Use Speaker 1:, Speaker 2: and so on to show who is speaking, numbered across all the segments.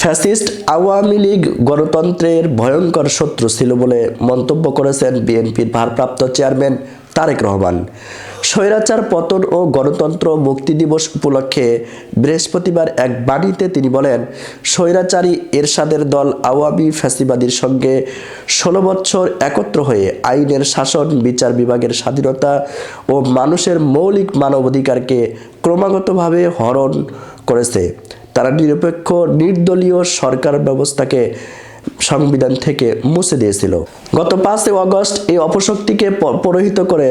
Speaker 1: Fascist Awami League গণতন্ত্রের ভয়ঙ্কর শত্রু ছিল বলে মন্তব্য করেছেন বিএনপির ভারপ্রাপ্ত চেয়ারম্যান তারেক রহমান। স্বৈরাচার, পতন ও গণতন্ত্র মুক্তি দিবস উপলক্ষে বৃহস্পতিবার এক বাণীতে তিনি বলেন, স্বৈরাচারী এরশাদের দল আওয়ামী ফ্যাসিবাদীর সঙ্গে ষোলো বছর একত্র হয়ে আইনের শাসন, বিচার বিভাগের স্বাধীনতা ও মানুষের মৌলিক মানবাধিকারকে ক্রমাগতভাবে হরণ করেছে। তারা নিরপেক্ষ, নির্দলীয় সরকার ব্যবস্থাকে সংবিধান থেকে মুছে দিয়েছিল। গত পাঁচই অগস্ট এই অপশক্তিকে পরহিত করে,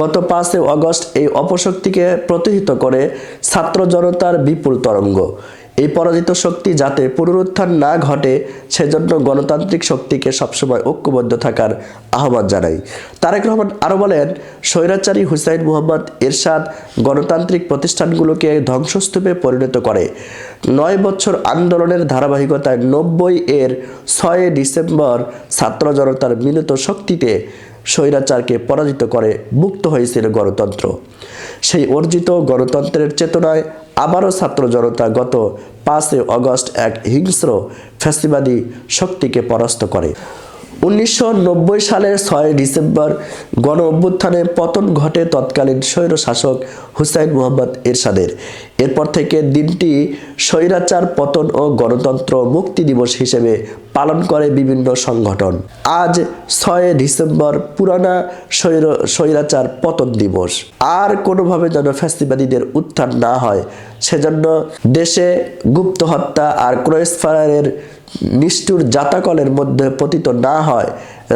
Speaker 1: গত পাঁচই অগস্ট এই অপশক্তিকে প্রতিহিত করে ছাত্র জনতার বিপুল তরঙ্গ। এই পরাজিত শক্তি যাতে পুনরুত্থান না ঘটে, সেজন্য গণতান্ত্রিক শক্তিকে সবসময় ঐক্যবদ্ধ থাকার আহ্বান জানাই। তারেক রহমান আরও বলেন, স্বৈরাচারী হুসাইন মুহাম্মদ এরশাদ গণতান্ত্রিক প্রতিষ্ঠানগুলোকে ধ্বংসস্তূপে পরিণত করে। নয় বছর আন্দোলনের ধারাবাহিকতায় নব্বই এর ছয় ডিসেম্বর ছাত্র জনতার মিলিত শক্তিতে স্বৈরাচারকে পরাজিত করে মুক্ত হয়েছিল গণতন্ত্র। সেই অর্জিত গণতন্ত্রের চেতনায় আবারও ছাত্র জনতা গত পাঁচই অগস্ট এক হিংস্র ফ্যাসিবাদী শক্তিকে পরাস্ত করে। উনিশশো নব্বই সালের ছয় ডিসেম্বর গণ অভ্যুত্থানে পতন ঘটে তৎকালীন স্বৈর শাসক হুসাইন মোহাম্মদ এরশাদের। এরপর থেকে দিনটি স্বৈরাচার, পতন ও গণতন্ত্র মুক্তি দিবস হিসেবে পালন করে বিভিন্ন সংগঠন। আজ ছয় ডিসেম্বর পুরানা স্বৈর, স্বৈরাচার পতন দিবস। আর কোনোভাবে যেন ফ্যাসিবাদীদের উত্থান না হয় সেজন্য দেশে গুপ্ত হত্যা আর ক্রয়েসফায়ারের নিষ্ঠুর জাতাকলের মধ্যে পতিত না হয়।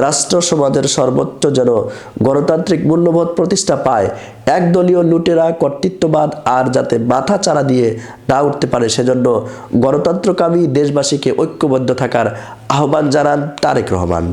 Speaker 1: রাষ্ট্র সমাজের সর্বোচ্চ যেন গণতান্ত্রিক মূল্যবোধ প্রতিষ্ঠা পায়। একদলীয় লুটেরা, কর্তৃত্ববাদ আর যাতে মাথা চারা দিয়ে না উঠতে পারে, সেজন্য গণতন্ত্রকামী দেশবাসীকে ঐক্যবদ্ধ থাকার আহ্বান জানান তারেক রহমান।